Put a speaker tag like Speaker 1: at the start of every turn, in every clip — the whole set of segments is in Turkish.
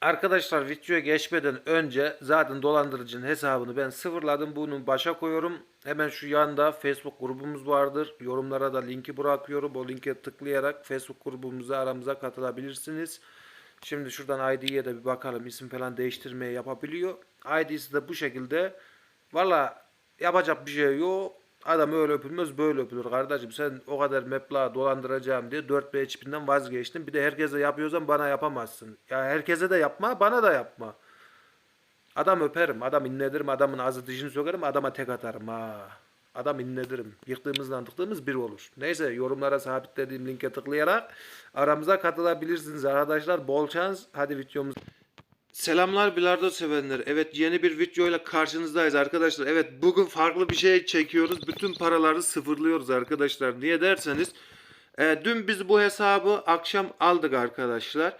Speaker 1: Arkadaşlar videoya geçmeden önce zaten dolandırıcının hesabını ben sıfırladım. Bunu başa koyuyorum. Hemen şu yanda Facebook grubumuz vardır. Yorumlara da linki bırakıyorum. O linke tıklayarak Facebook grubumuza aramıza katılabilirsiniz. Şimdi şuradan ID'ye de bir bakalım. İsim falan değiştirmeyi yapabiliyor. ID'si de bu şekilde. Valla yapacak bir şey yok. Adam öyle öpülmez böyle öpülür kardeşim. Sen o kadar meblağ dolandıracağım diye 4B çipinden vazgeçtin. Bir de herkese yapıyorsan bana yapamazsın. Ya herkese de yapma bana da yapma. Adam öperim, adam inledirim, adamın ağzı dişini sokarım, adama tek atarım ha. Adam inledirim. Yıktığımızla tıktığımız bir olur. Neyse yorumlara sabitlediğim linke tıklayarak aramıza katılabilirsiniz arkadaşlar. Bol şans. Hadi videomuz. Selamlar bilardo sevenler. Evet yeni bir videoyla karşınızdayız arkadaşlar. Evet bugün farklı bir şey çekiyoruz. Bütün paraları sıfırlıyoruz arkadaşlar. Niye derseniz e, dün biz bu hesabı akşam aldık arkadaşlar.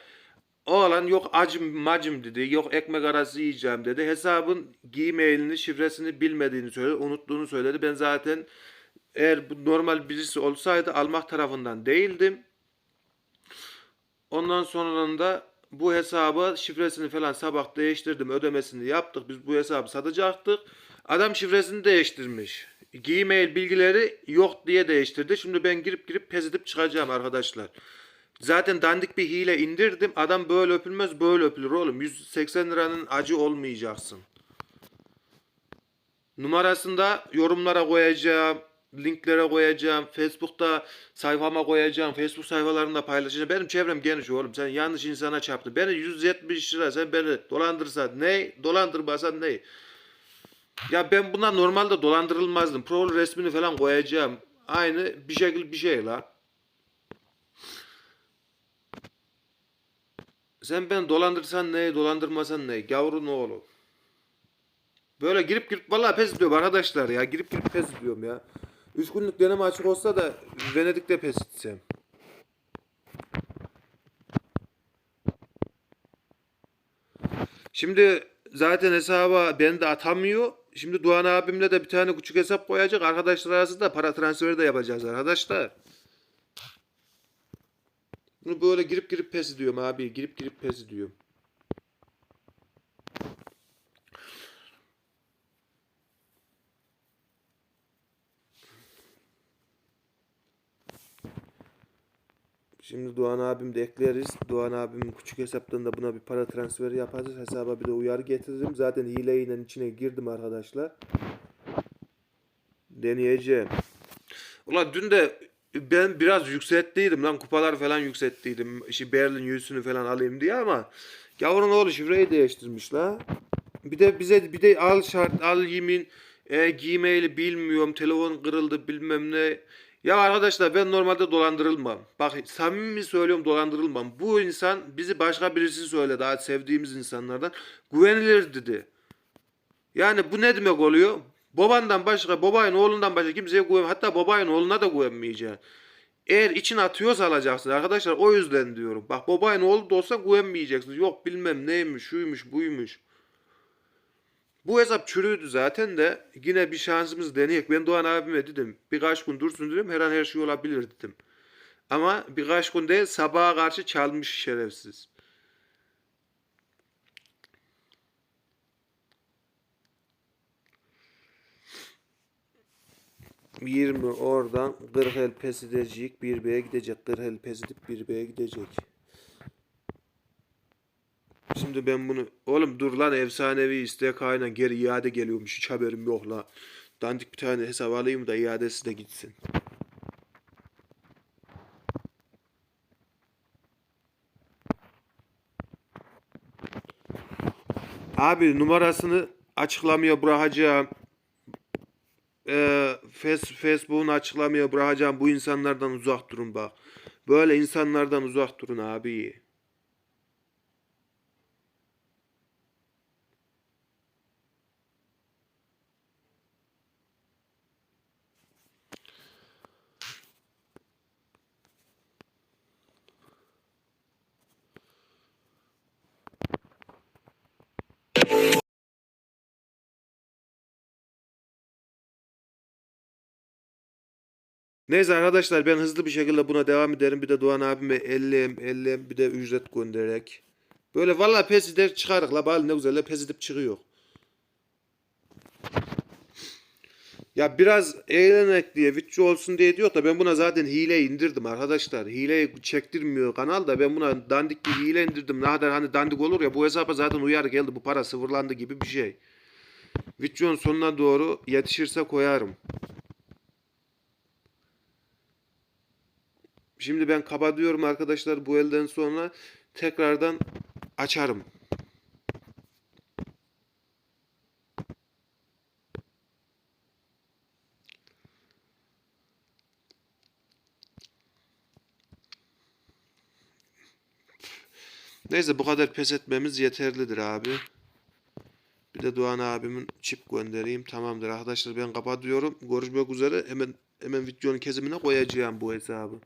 Speaker 1: O alan yok acım macım dedi. Yok ekmek arası yiyeceğim dedi. Hesabın gmailini şifresini bilmediğini söyledi. Unuttuğunu söyledi. Ben zaten eğer bu normal birisi olsaydı almak tarafından değildim. Ondan sonra da bu hesabı şifresini falan sabah değiştirdim. Ödemesini yaptık. Biz bu hesabı satacaktık. Adam şifresini değiştirmiş. Gmail bilgileri yok diye değiştirdi. Şimdi ben girip girip pes edip çıkacağım arkadaşlar. Zaten dandik bir hile indirdim. Adam böyle öpülmez böyle öpülür oğlum. 180 liranın acı olmayacaksın. Numarasında yorumlara koyacağım. Linklere koyacağım. Facebook'ta sayfama koyacağım. Facebook sayfalarında paylaşacağım. Benim çevrem geniş oğlum. Sen yanlış insana çarptın. Beni 170 lira sen beni dolandırsan ne? Dolandırmasan ne? Ya ben buna normalde dolandırılmazdım. Profil resmini falan koyacağım. Aynı bir şekil bir şey la. Sen beni dolandırsan ne, dolandırmasan ne? Gavurun oğlu. Böyle girip girip vallahi pes ediyorum arkadaşlar ya. Girip girip pes ediyorum ya. 3 günlük deneme açık olsa da Venedik'te pes etsem. Şimdi zaten hesaba beni de atamıyor. Şimdi Doğan abimle de bir tane küçük hesap koyacak. Arkadaşlar arasında para transferi de yapacağız arkadaşlar. Bunu böyle girip girip pes ediyorum abi. Girip girip pes ediyorum. Şimdi Doğan abim de ekleriz. Doğan abimin küçük hesaptan da buna bir para transferi yapacağız. Hesaba bir de uyarı getiririm. Zaten hileyle içine girdim arkadaşlar. Deneyeceğim. Ulan dün de ben biraz yükselttiydim lan kupalar falan yükselttiydim. İşte Berlin yüzünü falan alayım diye ama gavurun oğlu şifreyi değiştirmiş la. Bir de bize bir de al şart al yemin e, gmail'i bilmiyorum telefon kırıldı bilmem ne. Ya arkadaşlar ben normalde dolandırılmam. Bak samimi söylüyorum dolandırılmam. Bu insan bizi başka birisi söyledi. Daha sevdiğimiz insanlardan. Güvenilir dedi. Yani bu ne demek oluyor? Babandan başka, babayın oğlundan başka kimseye güven, hatta babayın oğluna da güvenmeyeceksin. Eğer için atıyorsa alacaksın arkadaşlar. O yüzden diyorum. Bak babayın oğlu da olsa güvenmeyeceksiniz. Yok bilmem neymiş, şuymuş, buymuş. Bu hesap çürüydü zaten de yine bir şansımız deneyek. Ben Doğan abime dedim birkaç gün dursun dedim her an her şey olabilir dedim. Ama birkaç gün değil sabaha karşı çalmış şerefsiz. Yirmi oradan 40 el pes edecek. Bir B'ye gidecek. 40 el pes edip bir B'ye gidecek. Şimdi ben bunu oğlum dur lan efsanevi istek kayna geri iade geliyormuş hiç haberim yok la. Dandik bir tane hesap alayım da iadesi de gitsin. Abi numarasını açıklamaya bırakacağım. Ee, Face, Facebook'unu açıklamaya bırakacağım. Bu insanlardan uzak durun bak. Böyle insanlardan uzak durun abi. Neyse arkadaşlar ben hızlı bir şekilde buna devam ederim. Bir de Doğan abime 50 50 bir de ücret göndererek Böyle vallahi pes eder çıkarık la bari ne güzel la pes edip çıkıyor. Ya biraz eğlenek diye, vitçi olsun diye diyor da ben buna zaten hile indirdim arkadaşlar. Hileyi çektirmiyor kanal da ben buna dandik bir hile indirdim. Ne kadar hani dandik olur ya bu hesaba zaten uyarı geldi bu para sıfırlandı gibi bir şey. Videonun sonuna doğru yetişirse koyarım. Şimdi ben kapatıyorum arkadaşlar bu elden sonra tekrardan açarım. Neyse bu kadar pes etmemiz yeterlidir abi. Bir de Doğan abimin çip göndereyim. Tamamdır arkadaşlar ben kapatıyorum. Görüşmek üzere. Hemen hemen videonun kesimine koyacağım bu hesabı.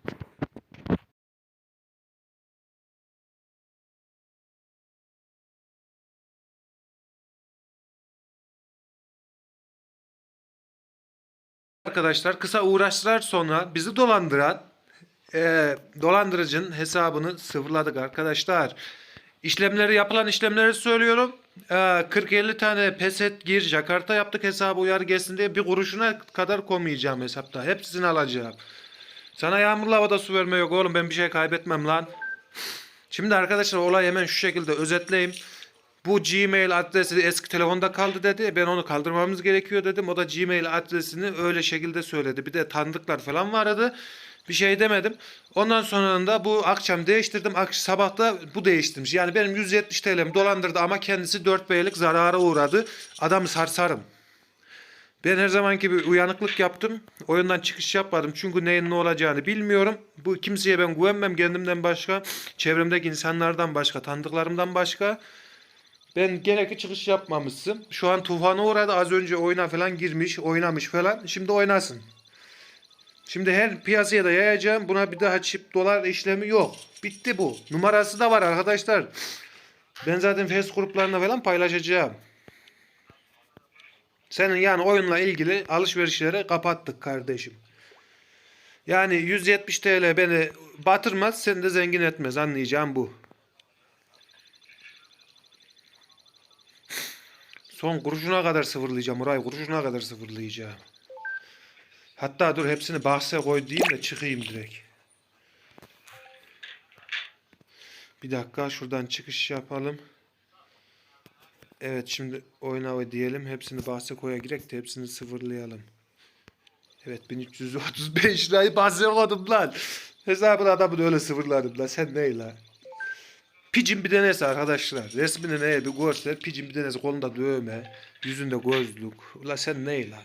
Speaker 1: Arkadaşlar kısa uğraşlar sonra bizi dolandıran e, dolandırıcının hesabını sıfırladık arkadaşlar. İşlemleri yapılan işlemleri söylüyorum. E, 40-50 tane peset gir Jakarta yaptık hesabı uyarı gelsin diye bir kuruşuna kadar koymayacağım hesapta. Hepsini alacağım. Sana yağmurlu havada su verme yok oğlum ben bir şey kaybetmem lan. Şimdi arkadaşlar olay hemen şu şekilde özetleyeyim. Bu Gmail adresi eski telefonda kaldı dedi. Ben onu kaldırmamız gerekiyor dedim. O da Gmail adresini öyle şekilde söyledi. Bir de tanıdıklar falan vardı. Bir şey demedim. Ondan sonra da bu akşam değiştirdim. Ak sabah da bu değiştirmiş. Yani benim 170 TL'm dolandırdı ama kendisi 4 B'lik zarara uğradı. Adamı sarsarım. Ben her zamanki gibi uyanıklık yaptım. Oyundan çıkış yapmadım. Çünkü neyin ne olacağını bilmiyorum. Bu kimseye ben güvenmem kendimden başka. Çevremdeki insanlardan başka. Tanıdıklarımdan başka. Ben gerekli çıkış yapmamışsın. Şu an tufana uğradı. Az önce oyuna falan girmiş, oynamış falan. Şimdi oynasın. Şimdi her piyasaya da yayacağım. Buna bir daha çip dolar işlemi yok. Bitti bu. Numarası da var arkadaşlar. Ben zaten Facebook gruplarına falan paylaşacağım. Senin yani oyunla ilgili alışverişleri kapattık kardeşim. Yani 170 TL beni batırmaz, seni de zengin etmez. Anlayacağım bu. Son kuruşuna kadar sıfırlayacağım orayı. Kuruşuna kadar sıfırlayacağım. Hatta dur hepsini bahse koy diyeyim de çıkayım direkt. Bir dakika şuradan çıkış yapalım. Evet şimdi oyna diyelim. Hepsini bahse koya girek de hepsini sıfırlayalım. Evet 1335 lirayı bahse koydum lan. Hesabın adamını öyle sıfırladım lan. Sen ne lan? Picin bir denesi arkadaşlar. Resmini neye bir görsel. Picin bir denesi kolunda dövme. Yüzünde gözlük. Ula sen ne lan?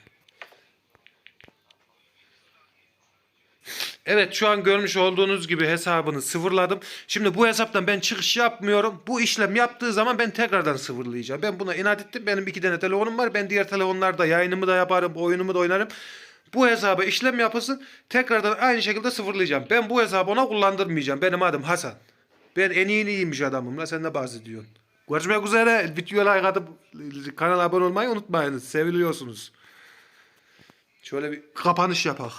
Speaker 1: Evet şu an görmüş olduğunuz gibi hesabını sıfırladım. Şimdi bu hesaptan ben çıkış yapmıyorum. Bu işlem yaptığı zaman ben tekrardan sıfırlayacağım. Ben buna inat ettim. Benim iki tane telefonum var. Ben diğer telefonlarda yayınımı da yaparım, oyunumu da oynarım. Bu hesaba işlem yapılsın. Tekrardan aynı şekilde sıfırlayacağım. Ben bu hesabı ona kullandırmayacağım. Benim adım Hasan. Ben en iyi iyiymiş adamım la sen de bahsediyorsun. Görüşmek üzere. Videoya like atıp kanala abone olmayı unutmayınız. Seviliyorsunuz. Şöyle bir kapanış yapak.